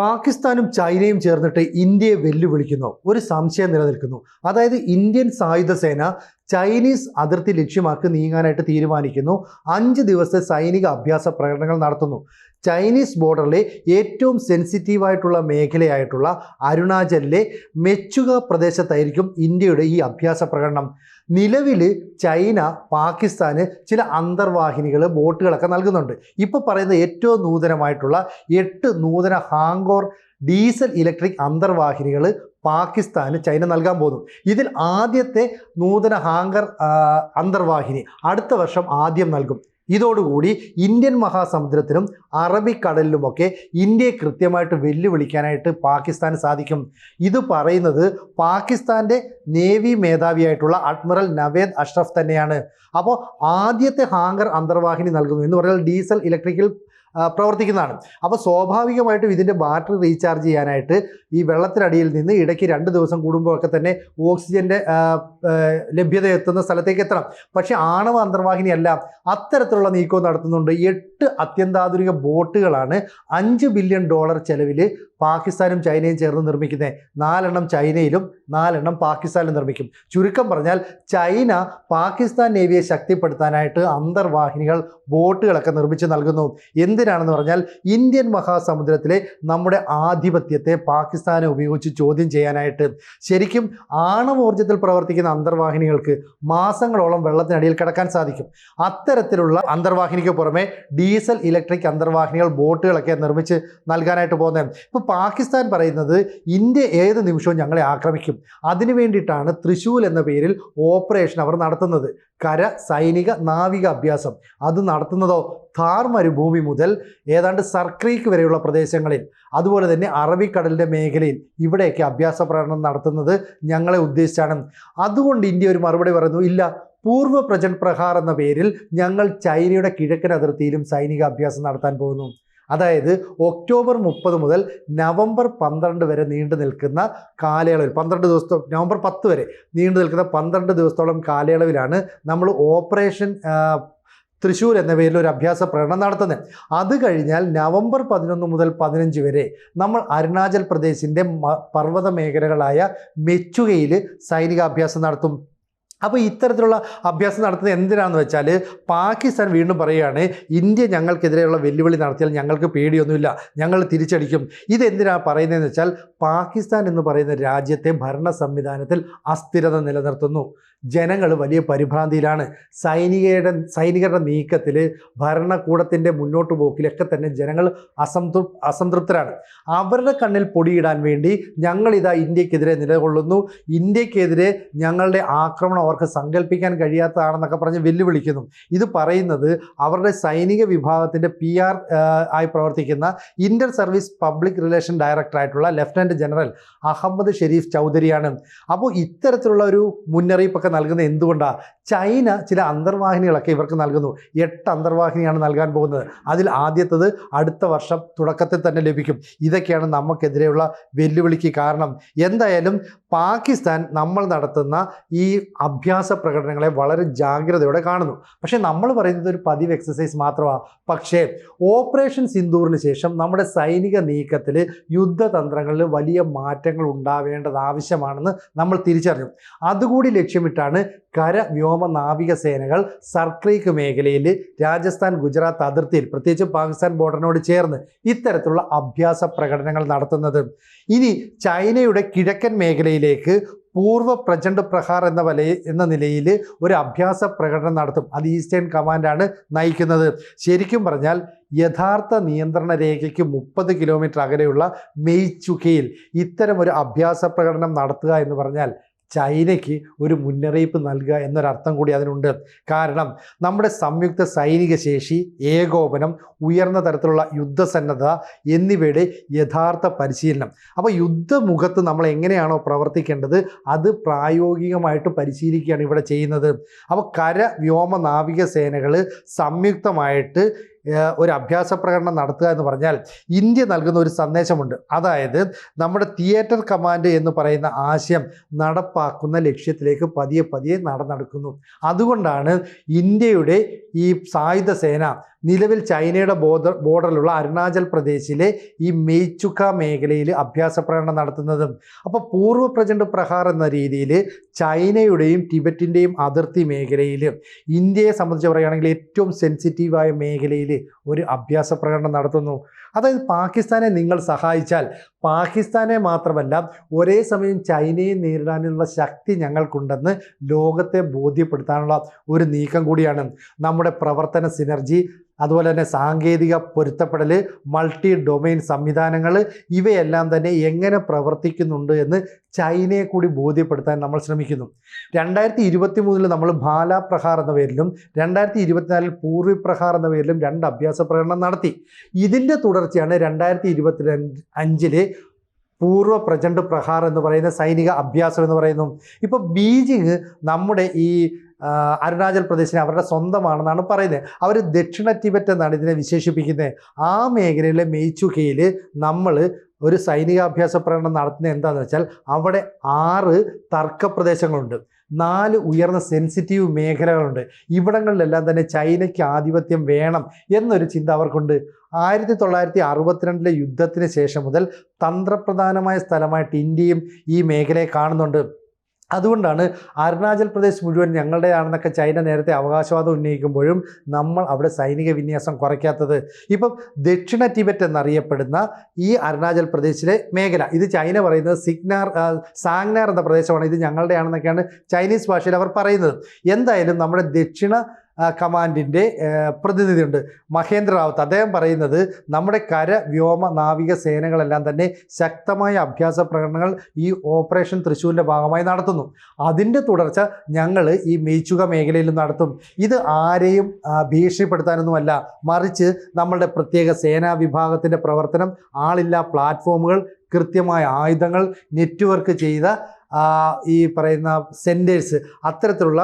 പാകിസ്ഥാനും ചൈനയും ചേർന്നിട്ട് ഇന്ത്യയെ വെല്ലുവിളിക്കുന്നു. ഒരു സംശയം നിലനിൽക്കുന്നു. അതായത് ഇന്ത്യൻ സായുധ സേന ചൈനീസ് അതിർത്തി ലക്ഷ്യമാക്കി നീങ്ങാനായിട്ട് തീരുമാനിക്കുന്നു. അഞ്ച് ദിവസത്തെ സൈനിക അഭ്യാസ പ്രകടനങ്ങൾ നടത്തുന്നു. ചൈനീസ് ബോർഡറിലെ ഏറ്റവും സെൻസിറ്റീവായിട്ടുള്ള മേഖലയായിട്ടുള്ള അരുണാചലിലെ മെച്ചുക പ്രദേശത്തായിരിക്കും ഇന്ത്യയുടെ ഈ അഭ്യാസ പ്രകടനം. നിലവിൽ ചൈന പാകിസ്ഥാന് ചില അന്തർവാഹിനികൾ ബോട്ടുകളൊക്കെ നൽകുന്നുണ്ട്. ഇപ്പോൾ പറയുന്ന ഏറ്റവും നൂതനമായിട്ടുള്ള എട്ട് നൂതന ഹാങ്കോർ ഡീസൽ ഇലക്ട്രിക് അന്തർവാഹിനികൾ പാകിസ്ഥാന് ചൈന നൽകാൻ പോകുന്നു. ഇതിൽ ആദ്യത്തെ നൂതന ഹാങ്കർ അന്തർവാഹിനി അടുത്ത വർഷം ആദ്യം നൽകും. ഇതോടുകൂടി ഇന്ത്യൻ മഹാസമുദ്രത്തിലും അറബിക്കടലിലുമൊക്കെ ഇന്ത്യയെ കൃത്യമായിട്ട് വെല്ലുവിളിക്കാനായിട്ട് പാകിസ്ഥാന് സാധിക്കും. ഇത് പറയുന്നത് പാകിസ്ഥാന്റെ നേവി മേധാവിയായിട്ടുള്ള അഡ്മിറൽ നവേദ് അഷ്റഫ് തന്നെയാണ്. അപ്പോൾ ആദ്യത്തെ ഹാങ്കർ അന്തർവാഹിനി നൽകുന്നു എന്ന് പറഞ്ഞാൽ ഡീസൽ ഇലക്ട്രിക്കൽ പ്രവർത്തിക്കുന്നതാണ്. അപ്പോൾ സ്വാഭാവികമായിട്ടും ഇതിന്റെ ബാറ്ററി റീചാർജ് ചെയ്യാനായിട്ട് ഈ വെള്ളത്തിനടിയിൽ നിന്ന് ഇടയ്ക്ക് രണ്ട് ദിവസം കൂടുമ്പോഴൊക്കെ തന്നെ ഓക്സിജന്റെ ലഭ്യത എത്തുന്ന സ്ഥലത്തേക്ക് എത്തണം. പക്ഷേ ആണവ അന്തർവാഹിനി അല്ല അത്തരത്തിലുള്ള നീക്കവും നടത്തുന്നുണ്ട്. എട്ട് അത്യന്താധുനിക ബോട്ടുകളാണ് അഞ്ച് ബില്യൺ ഡോളർ ചെലവിൽ പാകിസ്ഥാനും ചൈനയും ചേർന്ന് നിർമ്മിക്കുന്ന നാലെണ്ണം ചൈനയിലും നാലെണ്ണം പാകിസ്ഥാനിലും നിർമ്മിക്കും. ചുരുക്കം പറഞ്ഞാൽ ചൈന പാകിസ്ഥാൻ നേവിയെ ശക്തിപ്പെടുത്താനായിട്ട് അന്തർവാഹിനികൾ ബോട്ടുകളൊക്കെ നിർമ്മിച്ച് നൽകുന്നു. എന്തിനാണെന്ന് പറഞ്ഞാൽ ഇന്ത്യൻ മഹാസമുദ്രത്തിലെ നമ്മുടെ ആധിപത്യത്തെ പാകിസ്ഥാനെ ഉപയോഗിച്ച് ചോദ്യം ചെയ്യാനായിട്ട്. ശരിക്കും ആണവോർജത്തിൽ പ്രവർത്തിക്കുന്ന അന്തർവാഹിനികൾക്ക് മാസങ്ങളോളം വെള്ളത്തിനടിയിൽ കിടക്കാൻ സാധിക്കും. അത്തരത്തിലുള്ള അന്തർവാഹിനിക്ക് പുറമെ ഡീസൽ ഇലക്ട്രിക് അന്തർവാഹിനികൾ ബോട്ടുകളൊക്കെ നിർമ്മിച്ച് നൽകാനായിട്ട് പോകുന്നത്. ഇപ്പോൾ പാകിസ്ഥാൻ പറയുന്നത് ഇന്ത്യ ഏത് നിമിഷവും ഞങ്ങളെ ആക്രമിക്കും. അതിനു വേണ്ടിയിട്ടാണ് തൃശ്ശൂൽ എന്ന പേരിൽ ഓപ്പറേഷൻ അവർ നടത്തുന്നത്. കര സൈനിക നാവിക അഭ്യാസം. അത് നടത്തുന്നതോ? ഥാർ മരുഭൂമി മുതൽ ഏതാണ്ട് സർക്രീക്ക് വരെയുള്ള പ്രദേശങ്ങളിൽ. അതുപോലെ തന്നെ അറബിക്കടലിന്റെ മേഖലയിൽ ഇവിടെയൊക്കെ അഭ്യാസ പ്രകടനം നടത്തുന്നത് ഞങ്ങളെ ഉദ്ദേശിച്ചാണ്. അതുകൊണ്ട് ഇന്ത്യ ഒരു മറുപടി പറയുന്നു ഇല്ല പൂർവ പ്രജൻ പ്രഹാർ എന്ന പേരിൽ ഞങ്ങൾ ചൈനയുടെ കിഴക്കൻ അതിർത്തിയിലും സൈനിക അഭ്യാസം നടത്താൻ പോകുന്നു. അതായത് ഒക്ടോബർ മുപ്പത് മുതൽ നവംബർ പന്ത്രണ്ട് വരെ നീണ്ടു നിൽക്കുന്ന കാലയളവിൽ പന്ത്രണ്ട് ദിവസത്തോളം നവംബർ പത്ത് വരെ നീണ്ടു നിൽക്കുന്ന പന്ത്രണ്ട് ദിവസത്തോളം കാലയളവിലാണ് നമ്മൾ ഓപ്പറേഷൻ തൃശ്ശൂർ എന്ന പേരിൽ ഒരു അഭ്യാസ പ്രകടനം നടത്തുന്നത്. അത് കഴിഞ്ഞാൽ നവംബർ പതിനൊന്ന് മുതൽ പതിനഞ്ച് വരെ നമ്മൾ അരുണാചൽ പ്രദേശിന്റെ പർവത മേഖലകളായ മെച്ചുകയിൽ സൈനികാഭ്യാസം നടത്തും. അപ്പോൾ ഇത്തരത്തിലുള്ള അഭ്യാസം നടത്തുന്നത് എന്തിനാന്ന് വെച്ചാൽ പാകിസ്ഥാൻ വീണ്ടും പറയുകയാണ് ഇന്ത്യ ഞങ്ങൾക്കെതിരെയുള്ള വെല്ലുവിളി നടത്തിയാൽ ഞങ്ങൾക്ക് പേടിയൊന്നുമില്ല ഞങ്ങൾ തിരിച്ചടിക്കും. ഇതെന്തിനാണ് പറയുന്നതെന്ന് വെച്ചാൽ പാകിസ്ഥാൻ എന്ന് പറയുന്ന രാജ്യത്തെ ഭരണ സംവിധാനത്തിൽ അസ്ഥിരത നിലനിർത്തുന്നു. ജനങ്ങൾ വലിയ പരിഭ്രാന്തിയിലാണ്. സൈനികരുടെ സൈനികരുടെ നീക്കത്തിൽ ഭരണകൂടത്തിന്റെ മുന്നോട്ട് പോക്കിലൊക്കെ തന്നെ ജനങ്ങൾ അസംതൃ അസംതൃപ്തരാണ്. അവരുടെ കണ്ണിൽ പൊടിയിടാൻ വേണ്ടി ഞങ്ങളിതാ ഇന്ത്യക്കെതിരെ നിലകൊള്ളുന്നു. ഇന്ത്യക്കെതിരെ ഞങ്ങളുടെ ആക്രമണം അവർക്ക് സങ്കല്പിക്കാൻ കഴിയാത്തതാണെന്നൊക്കെ പറഞ്ഞ് വെല്ലുവിളിക്കുന്നു. ഇത് പറയുന്നത് അവരുടെ സൈനിക വിഭാഗത്തിന്റെ പി ആർ ആയി പ്രവർത്തിക്കുന്ന ഇന്റർ സർവീസ് പബ്ലിക് റിലേഷൻ ഡയറക്ടറായിട്ടുള്ള ലഫ്റ്റനന്റ് ജനറൽ അഹമ്മദ് ഷെരീഫ് ചൗധരിയാണ്. അപ്പോൾ ഇത്തരത്തിലുള്ള ഒരു മുന്നറിയിപ്പൊക്കെ നൽകുന്നത് എന്തുകൊണ്ടാണ് ചൈന ചില അന്തർവാഹിനികളൊക്കെ ഇവർക്ക് നൽകുന്നു. എട്ട് അന്തർവാഹിനിയാണ് നൽകാൻ പോകുന്നത്. അതിൽ ആദ്യത്തത് അടുത്ത വർഷം തുടക്കത്തിൽ തന്നെ ലഭിക്കും. ഇതൊക്കെയാണ് നമുക്കെതിരെയുള്ള വെല്ലുവിളിക്ക് കാരണം. എന്തായാലും പാകിസ്ഥാൻ നമ്മൾ നടത്തുന്ന ഈ അഭ്യാസ പ്രകടനങ്ങളെ വളരെ ജാഗ്രതയോടെ കാണുന്നു. പക്ഷേ നമ്മൾ പറയുന്നത് ഒരു പതിവ് എക്സസൈസ് മാത്രമാണ് പക്ഷേ ഓപ്പറേഷൻ സിന്ദൂറിന് ശേഷം നമ്മുടെ സൈനിക നീക്കത്തിൽ യുദ്ധതന്ത്രങ്ങളിൽ വലിയ മാറ്റങ്ങൾ ഉണ്ടാവേണ്ടത് ആവശ്യമാണെന്ന് നമ്മൾ തിരിച്ചറിഞ്ഞു. അതുകൂടി ലക്ഷ്യമിട്ടാണ് കര വ്യോമ നാവിക സേനകൾ സർക്രീക്ക് മേഖലയിൽ രാജസ്ഥാൻ ഗുജറാത്ത് അതിർത്തിയിൽ പ്രത്യേകിച്ച് പാകിസ്ഥാൻ ബോർഡറിനോട് ചേർന്ന് ഇത്തരത്തിലുള്ള അഭ്യാസ പ്രകടനങ്ങൾ നടത്തുന്നത്. ഇനി ചൈനയുടെ കിഴക്കൻ മേഖലയിലേക്ക് പൂർവ പ്രചണ്ഡ് പ്രഹാർ എന്ന വല എന്ന നിലയിൽ ഒരു അഭ്യാസ പ്രകടനം നടത്തും. അത് ഈസ്റ്റേൺ കമാൻഡാണ് നയിക്കുന്നത്. ശരിക്കും പറഞ്ഞാൽ യഥാർത്ഥ നിയന്ത്രണ രേഖയ്ക്ക് മുപ്പത് കിലോമീറ്റർ അകലെയുള്ള മെയ്ച്ചുകയിൽ ഇത്തരം ഒരു അഭ്യാസ പ്രകടനം നടത്തുക എന്ന് പറഞ്ഞാൽ ചൈനയ്ക്ക് ഒരു മുന്നറിയിപ്പ് നൽകുക എന്നൊരർത്ഥം കൂടി അതിനുണ്ട്. കാരണം നമ്മുടെ സംയുക്ത സൈനിക ശേഷി ഏകോപനം ഉയർന്ന തരത്തിലുള്ള യുദ്ധസന്നദ്ധത എന്നിവയുടെ യഥാർത്ഥ പരിശീലനം. അപ്പോൾ യുദ്ധമുഖത്ത് നമ്മൾ എങ്ങനെയാണോ പ്രവർത്തിക്കേണ്ടത് അത് പ്രായോഗികമായിട്ട് പരിശീലിക്കുകയാണ് ഇവിടെ ചെയ്യുന്നത്. അപ്പോൾ കര വ്യോമ നാവിക സേനകൾ സംയുക്തമായിട്ട് ഒരു അഭ്യാസ പ്രകടനം നടത്തുക എന്ന് പറഞ്ഞാൽ ഇന്ത്യ നൽകുന്ന ഒരു സന്ദേശമുണ്ട്. അതായത് നമ്മുടെ തിയേറ്റർ കമാൻഡ് എന്ന് പറയുന്ന ആശയം നടപ്പാക്കുന്ന ലക്ഷ്യത്തിലേക്ക് പതിയെ പതിയെ നടന്നെടുക്കുന്നു. അതുകൊണ്ടാണ് ഇന്ത്യയുടെ ഈ സായുധ സേന നിലവിൽ ചൈനയുടെ ബോർഡർ ബോർഡറിലുള്ള അരുണാചൽ പ്രദേശിലെ ഈ മെയ്ച്ചുക്ക മേഖലയിൽ അഭ്യാസ പ്രകടനം നടത്തുന്നതും അപ്പോൾ പൂർവ പ്രചണ്ഡ് പ്രഹാർ എന്ന രീതിയിൽ ചൈനയുടെയും ടിബറ്റിന്റെയും അതിർത്തി മേഖലയിൽ ഇന്ത്യയെ സംബന്ധിച്ച് പറയുകയാണെങ്കിൽ ഏറ്റവും സെൻസിറ്റീവായ മേഖലയിൽ ഒരു അഭ്യാസ പ്രകടനം നടത്തുന്നു. അതായത് പാകിസ്ഥാനെ നിങ്ങൾ സഹായിച്ചാൽ പാകിസ്ഥാനെ മാത്രമല്ല ഒരേ സമയം ചൈനയെ നേരിടാനുള്ള ശക്തി ഞങ്ങൾക്കുണ്ടെന്ന് ലോകത്തെ ബോധ്യപ്പെടുത്താനുള്ള ഒരു നീക്കം കൂടിയാണ്. നമ്മുടെ പ്രവർത്തന സിനർജി അതുപോലെ തന്നെ സാങ്കേതിക പൊരുത്തപ്പെടൽ മൾട്ടി ഡൊമൈൻ സംവിധാനങ്ങൾ ഇവയെല്ലാം തന്നെ എങ്ങനെ പ്രവർത്തിക്കുന്നുണ്ട് എന്ന് ചൈനയെ കൂടി ബോധ്യപ്പെടുത്താൻ നമ്മൾ ശ്രമിക്കുന്നു. രണ്ടായിരത്തി ഇരുപത്തി മൂന്നിൽ നമ്മൾ ഭാല പ്രഹാർ എന്ന പേരിലും രണ്ടായിരത്തി ഇരുപത്തിനാലിൽ പൂർവി പ്രഹാർ എന്ന പേരിലും രണ്ട് അഭ്യാസ പ്രകടനം നടത്തി. ഇതിന്റെ തുടർച്ചയാണ് രണ്ടായിരത്തി ഇരുപത്തി അഞ്ചിൽ പൂർവ പ്രചണ്ഡ് പ്രഹാർ എന്ന് പറയുന്ന സൈനിക അഭ്യാസം എന്ന് പറയുന്നു. ഇപ്പോൾ ബീജിങ് നമ്മുടെ ഈ അരുണാചൽ പ്രദേശിനെ അവരുടെ സ്വന്തമാണെന്നാണ് പറയുന്നത്. അവർ ദക്ഷിണ ടിബറ്റ് എന്നാണ് ഇതിനെ വിശേഷിപ്പിക്കുന്നത്. ആ മേഖലയിലെ മെയ്ച്ചുകയിൽ നമ്മൾ ഒരു സൈനികാഭ്യാസ പ്രകടനം നടത്തുന്നത് എന്താണെന്ന് വെച്ചാൽ അവിടെ ആറ് തർക്ക പ്രദേശങ്ങളുണ്ട്. നാല് ഉയർന്ന സെൻസിറ്റീവ് മേഖലകളുണ്ട്. ഇവിടങ്ങളിലെല്ലാം തന്നെ ചൈനയ്ക്ക് ആധിപത്യം വേണം എന്നൊരു ചിന്ത അവർക്കുണ്ട്. ആയിരത്തി തൊള്ളായിരത്തി അറുപത്തിരണ്ടിലെ യുദ്ധത്തിന് ശേഷം മുതൽ തന്ത്രപ്രധാനമായ സ്ഥലമായിട്ട് ഇന്ത്യയും ഈ മേഖലയെ കാണുന്നുണ്ട്. അതുകൊണ്ടാണ് അരുണാചൽ പ്രദേശ് മുഴുവൻ ഞങ്ങളുടെയാണെന്നൊക്കെ ചൈന നേരത്തെ അവകാശവാദം ഉന്നയിക്കുമ്പോഴും നമ്മൾ അവിടെ സൈനിക വിന്യാസം കുറയ്ക്കാത്തത്. ഇപ്പം ദക്ഷിണ ടിബറ്റ് എന്നറിയപ്പെടുന്ന ഈ അരുണാചൽ പ്രദേശിലെ മേഖല ഇത് ചൈന പറയുന്നത് സിഗ്നാർ സാങ്നാർ എന്ന പ്രദേശമാണ്. ഇത് ഞങ്ങളുടെയാണെന്നൊക്കെയാണ് ചൈനീസ് ഭാഷയിൽ അവർ പറയുന്നത്. എന്തായാലും നമ്മുടെ ദക്ഷിണ കമാൻഡിന്റെ പ്രതിനിധിയുണ്ട്. മഹേന്ദ്ര റാവത്ത്. അദ്ദേഹം പറയുന്നത് നമ്മുടെ കര വ്യോമ നാവിക സേനകളെല്ലാം തന്നെ ശക്തമായ അഭ്യാസ പ്രകടനങ്ങൾ ഈ ഓപ്പറേഷൻ തൃശ്ശൂരിന്റെ ഭാഗമായി നടത്തുന്നു. അതിന്റെ തുടർച്ച ഞങ്ങൾ ഈ മേച്ചുക മേഖലയിൽ നടത്തും. ഇത് ആരെയും ഭീഷണിപ്പെടുത്താനൊന്നുമല്ല. മറിച്ച് നമ്മളുടെ പ്രത്യേക സേനാ വിഭാഗത്തിന്റെ പ്രവർത്തനം ആളില്ലാ പ്ലാറ്റ്ഫോമുകൾ കൃത്യമായ ആയുധങ്ങൾ നെറ്റ്വർക്ക് ചെയ്ത ഈ പറയുന്ന സെന്റേഴ്സ് അത്തരത്തിലുള്ള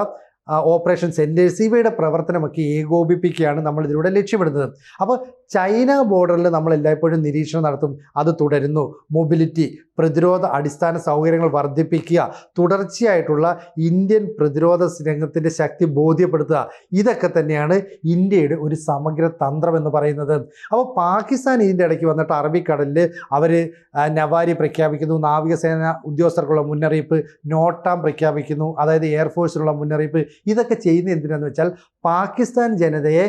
ഓപ്പറേഷൻ സെന്റേഴ്സ് ഇവയുടെ പ്രവർത്തനമൊക്കെ ഏകോപിപ്പിക്കുകയാണ് നമ്മൾ ഇതിലൂടെ ലക്ഷ്യമിടുന്നത്. അപ്പോൾ ചൈന ബോർഡറിൽ നമ്മൾ എല്ലായ്പ്പോഴും നിരീക്ഷണം നടത്തും. അത് തുടരുന്നു. മൊബിലിറ്റി പ്രതിരോധ അടിസ്ഥാന സൗകര്യങ്ങൾ വർദ്ധിപ്പിക്കുക തുടർച്ചയായിട്ടുള്ള ഇന്ത്യൻ പ്രതിരോധ രംഗത്തിന്റെ ശക്തി ബോധ്യപ്പെടുത്തുക. ഇതൊക്കെ തന്നെയാണ് ഇന്ത്യയുടെ ഒരു സമഗ്ര തന്ത്രം എന്ന് പറയുന്നത്. അപ്പോൾ പാകിസ്ഥാൻ ഇതിന്റെ ഇടയ്ക്ക് വന്നിട്ട് അറബിക്കടലിൽ അവർ നവാരി പ്രഖ്യാപിക്കുന്നു. നാവികസേന ഉദ്യോഗസ്ഥർക്കുള്ള മുന്നറിയിപ്പ് നോട്ടാം പ്രഖ്യാപിക്കുന്നു. അതായത് എയർഫോഴ്സിനുള്ള മുന്നറിയിപ്പ് ഇതൊക്കെ ചെയ്യുന്ന എന്തിനാന്ന് വെച്ചാൽ പാകിസ്ഥാൻ ജനതയെ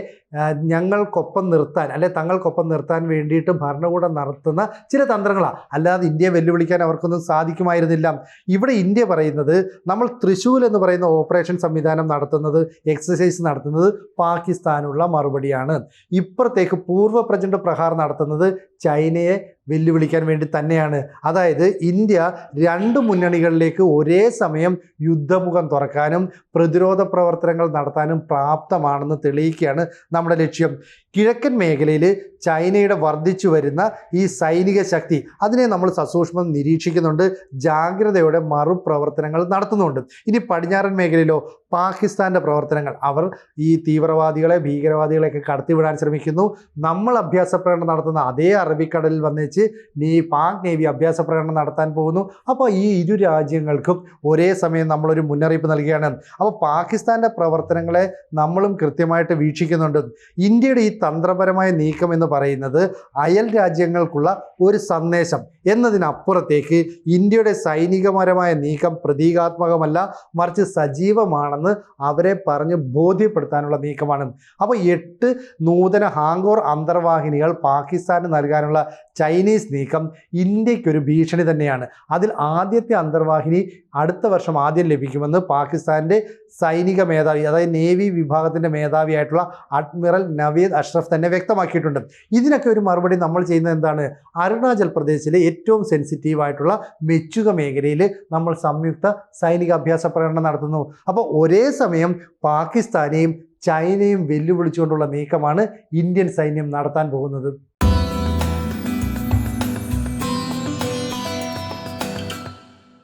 ഞങ്ങൾക്കൊപ്പം നിർത്താൻ അല്ലെ തങ്ങൾക്കൊപ്പം നിർത്താൻ വേണ്ടിയിട്ട് ഭരണകൂടം നടത്തുന്ന ചില തന്ത്രങ്ങളാണ് അല്ലാതെ ഇന്ത്യയെ വെല്ലുവിളിക്കാൻ അവർക്കൊന്നും സാധിക്കുമായിരുന്നില്ല. ഇവിടെ ഇന്ത്യ പറയുന്നത് നമ്മൾ തൃശ്ശൂൽ എന്ന് പറയുന്ന ഓപ്പറേഷൻ സംവിധാനം നടത്തുന്നത് എക്സസൈസ് നടത്തുന്നത് പാകിസ്ഥാനുള്ള മറുപടിയാണ്. ഇപ്പുറത്തേക്ക് പൂർവ പ്രചണ്ഡ് പ്രഹാർ നടത്തുന്നത് ചൈനയെ വെല്ലുവിളിക്കാൻ വേണ്ടി തന്നെയാണ്. അതായത് ഇന്ത്യ രണ്ട് മുന്നണികളിലേക്ക് ഒരേ സമയം യുദ്ധമുഖം തുറക്കാനും പ്രതിരോധ പ്രവർത്തനങ്ങൾ നടത്താനും പ്രാപ്തമാണെന്ന് തെളിയിക്കുകയാണ് നമ്മുടെ ലക്ഷ്യം കിഴക്കൻ മേഖലയിൽ ചൈനയുടെ വർദ്ധിച്ചു വരുന്ന ഈ സൈനിക ശക്തി അതിനെ നമ്മൾ സസൂക്ഷ്മം നിരീക്ഷിക്കുന്നുണ്ട് ജാഗ്രതയോടെ മറുപ്രവർത്തനങ്ങൾ നടത്തുന്നുണ്ട്. ഇനി പടിഞ്ഞാറൻ മേഖലയിലോ പാകിസ്ഥാന്റെ പ്രവർത്തനങ്ങൾ അവർ ഈ തീവ്രവാദികളെ ഭീകരവാദികളെയൊക്കെ കടത്തിവിടാൻ ശ്രമിക്കുന്നു. നമ്മൾ അഭ്യാസ പ്രകടനം നടത്തുന്ന അതേ അറബിക്കടലിൽ വന്നേച്ച് നീ പാക് നേവി അഭ്യാസ പ്രകടനം നടത്താൻ പോകുന്നു. അപ്പോൾ ഈ ഇരു രാജ്യങ്ങൾക്കും ഒരേ സമയം നമ്മളൊരു മുന്നറിയിപ്പ് നൽകുകയാണ്. അപ്പോൾ പാകിസ്ഥാന്റെ പ്രവർത്തനങ്ങളെ നമ്മളും കൃത്യമായിട്ട് വീക്ഷിക്കുന്നുണ്ട്. ഇന്ത്യയുടെ ഈ തന്ത്രപരമായ നീക്കം എന്ന് പറയുന്നത് അയൽ രാജ്യങ്ങൾക്കുള്ള ഒരു സന്ദേശം എന്നതിനപ്പുറത്തേക്ക് ഇന്ത്യയുടെ സൈനികപരമായ നീക്കം പ്രതീകാത്മകമല്ല മറിച്ച് സജീവമാണെന്ന് അവരെ പറഞ്ഞ് ബോധ്യപ്പെടുത്താനുള്ള നീക്കമാണ്. അപ്പോൾ എട്ട് നൂതന ഹാങ്കോർ അന്തർവാഹിനികൾ പാകിസ്ഥാന് നൽകാനുള്ള ചൈനീസ് നീക്കം ഇന്ത്യക്കൊരു ഭീഷണി തന്നെയാണ്. അതിൽ ആദ്യത്തെ അന്തർവാഹിനി അടുത്ത വർഷം ആദ്യം ലഭിക്കുമെന്ന് പാകിസ്ഥാന്റെ സൈനിക മേധാവി അതായത് നേവി വിഭാഗത്തിന്റെ മേധാവിയായിട്ടുള്ള അഡ്മിറൽ നവീദ് അഷ്റഫ് തന്നെ വ്യക്തമാക്കിയിട്ടുണ്ട്. ഇതിനൊക്കെ ഒരു മറുപടി നമ്മൾ ചെയ്യുന്നത് എന്താണ്? അരുണാചൽ പ്രദേശിലെ ഏറ്റവും സെൻസിറ്റീവ് ആയിട്ടുള്ള മെച്ചുക മേഖലയിൽ നമ്മൾ സംയുക്ത സൈനിക അഭ്യാസ പ്രകടനം നടത്തുന്നു. അപ്പോൾ ഒരേ സമയം പാകിസ്ഥാനെയും ചൈനയും വെല്ലുവിളിച്ചുകൊണ്ടുള്ള നീക്കമാണ് ഇന്ത്യൻ സൈന്യം നടത്താൻ പോകുന്നത്.